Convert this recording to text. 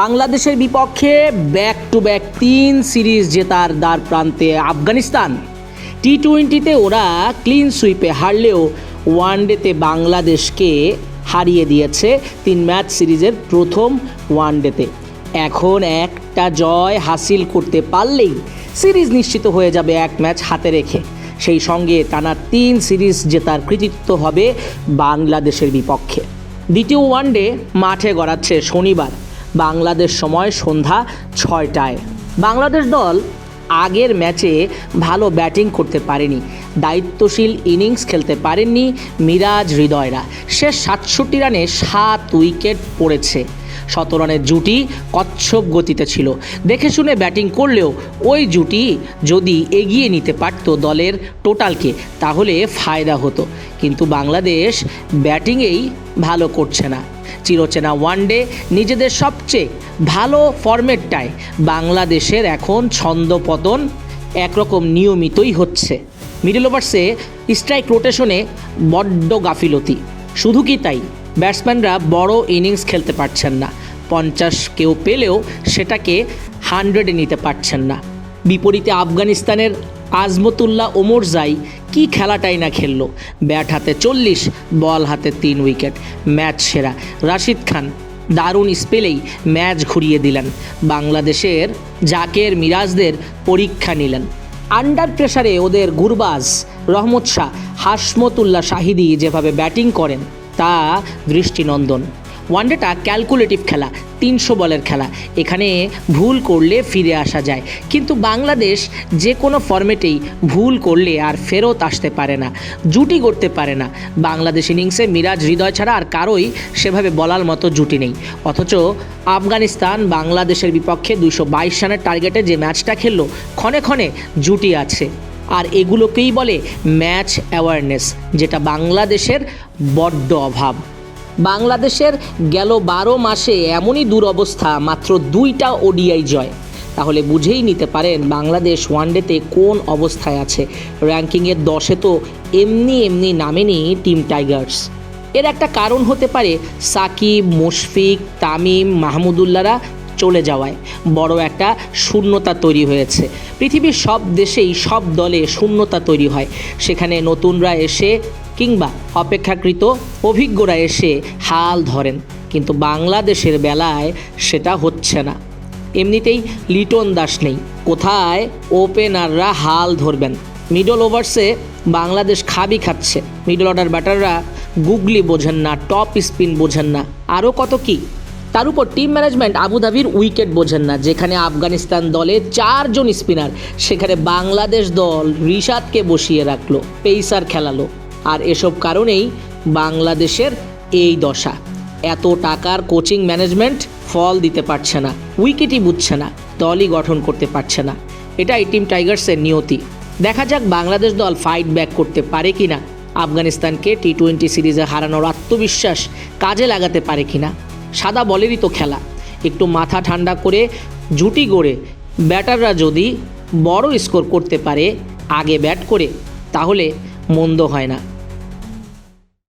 বাংলাদেশের বিপক্ষে back to back তিন সিরিজ জেতার দ্বার প্রান্তে আফগানিস্তান। টি টোয়েন্টিতে ওরা ক্লিন সুইপে হারলেও ওয়ানডেতে বাংলাদেশকে হারিয়ে দিয়েছে তিন ম্যাচ সিরিজের প্রথম ওয়ানডেতে। এখন একটা জয় হাসিল করতে পারলেই সিরিজ নিশ্চিত হয়ে যাবে এক ম্যাচ হাতে রেখে। সেই সঙ্গে টানা তিন সিরিজ জেতার কৃতিত্ব হবে বাংলাদেশের বিপক্ষে। দ্বিতীয় ওয়ানডে মাঠে গড়াচ্ছে শনিবার। বাংলাদেশ সময় সন্ধ্যা ছয়টায়। বাংলাদেশ দল আগের ম্যাচে ভালো ব্যাটিং করতে পারেনি। দায়িত্বশীল ইনিংস খেলতে পারেননি মিরাজ হৃদয়রা। শেষ সাতষট্টি রানে সাত উইকেট পড়েছে। শত রানের জুটি কচ্ছপ গতিতে ছিল। দেখে শুনে ব্যাটিং করলেও ওই জুটি যদি এগিয়ে নিতে পারত দলের টোটালকে, তাহলে ফায়দা হতো। কিন্তু বাংলাদেশ ব্যাটিংয়েই ভালো করছে না। চিরচেনা ওয়ানডে নিজেদের সবচেয়ে ভালো ফরম্যাটটায় বাংলাদেশের এখন ছন্দপতন একরকম নিয়মিতই হচ্ছে। মিডল ওভার্সে স্ট্রাইক রোটেশনে বড্ড গাফিলতি। শুধু কি তাই? ব্যাটসম্যানরা বড় ইনিংস খেলতে পারছেন না। পঞ্চাশ কেউ পেলেও সেটাকে হান্ড্রেডে নিতে পারছেন না। বিপরীতে আফগানিস্তানের আজমতুল্লাহ ওমরজাই কি খেলাটাই না খেললো। ব্যাট হাতে চল্লিশ, বল হাতে তিন উইকেট। ম্যাচ সেরা। রাশিদ খান দারুণ স্পেলেই ম্যাচ ঘুরিয়ে দিলেন। বাংলাদেশের জাকের মিরাজদের পরীক্ষা নিলেন। আন্ডার প্রেসারে ওদের গুরবাজ রহমত শাহ, হাসমতুল্লাহ শাহিদি যেভাবে ব্যাটিং করেন তা দৃষ্টিনন্দন। ওয়ানডেটা ক্যালকুলেটিভ খেলা, তিনশো বলের খেলা। এখানে ভুল করলে ফিরে আসা যায়। কিন্তু বাংলাদেশ যে কোনো ফর্মেটেই ভুল করলে আর ফেরত আসতে পারে না, জুটি করতে পারে না। বাংলাদেশ ইনিংসে মিরাজ হৃদয় ছাড়া আর কারোই সেভাবে বলার মতো জুটি নেই। অথচ আফগানিস্তান বাংলাদেশের বিপক্ষে দুশো বাইশ রানের টার্গেটে যে ম্যাচটা খেললো, ক্ষণে ক্ষণে জুটি আছে। আর এগুলোকেই বলে ম্যাচ অ্যাওয়ারনেস, যেটা বাংলাদেশের বড্ড অভাব। বাংলাদেশের গেল বারো মাসে এমনই দুরবস্থা, মাত্র দুইটা ওডিআই জয়। তাহলে বুঝেই নিতে পারেন বাংলাদেশ ওয়ানডেতে কোন অবস্থায় আছে। র্যাঙ্কিংয়ের দশে তো এমনি এমনি নামেনি টিম টাইগার্স। এর একটা কারণ হতে পারে সাকিব, মুশফিক, তামিম মাহমুদুল্লাহরা চলে যাওয়ায়। বড় একটা শূন্যতা তৈরি হয়েছে। পৃথিবীর সব দেশেই সব দলে শূন্যতা তৈরি হয়। সেখানে নতুনরা এসে কিংবা অপেক্ষাকৃত অভিজ্ঞরা এসে হাল ধরেন। কিন্তু বাংলাদেশের বেলায় সেটা হচ্ছে না। এমনিতেই লিটন দাস নেই। কোথায় ওপেনাররা হাল ধরবেন? মিডল ওভার্সে বাংলাদেশ খাবি খাচ্ছে। মিডল অর্ডার ব্যাটাররা গুগলি বোঝেন না, টপ স্পিন বোঝেন না। আরও কত কি? তার উপর টিম ম্যানেজমেন্ট আবুধাবির উইকেট বোঝেন না, যেখানে আফগানিস্তান দলে চারজন স্পিনার সেখানে বাংলাদেশ দল রিশাদকে বসিয়ে রাখল পেইসার খেলালো। আর এসব কারণেই বাংলাদেশের এই দশা। এত টাকার কোচিং ম্যানেজমেন্ট ফল দিতে পারছে না উইকেটই বুঝছে না, দলই গঠন করতে পারছে না। এটাই টিম টাইগার্সের নিয়তি। দেখা যাক বাংলাদেশ দল ফাইট ব্যাক করতে পারে কি না আফগানিস্তানকে টি টোয়েন্টি সিরিজে হারানোর আত্মবিশ্বাস কাজে লাগাতে পারে কি না সাদা বলেরই তো খেলা। একটু মাথা ঠান্ডা করে জুটি গড়ে ব্যাটাররা যদি বড় স্কোর করতে পারে, আগে ব্যাট করে, তাহলে মন্দ হয় না।